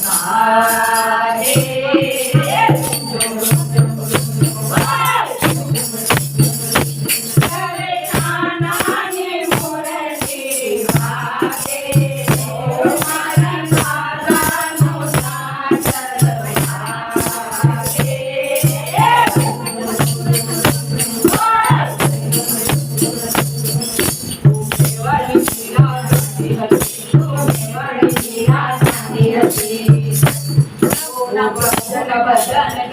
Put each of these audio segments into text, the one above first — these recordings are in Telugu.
啊 జగబద నగ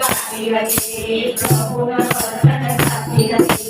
ప్రభు నగ నగ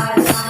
Bye.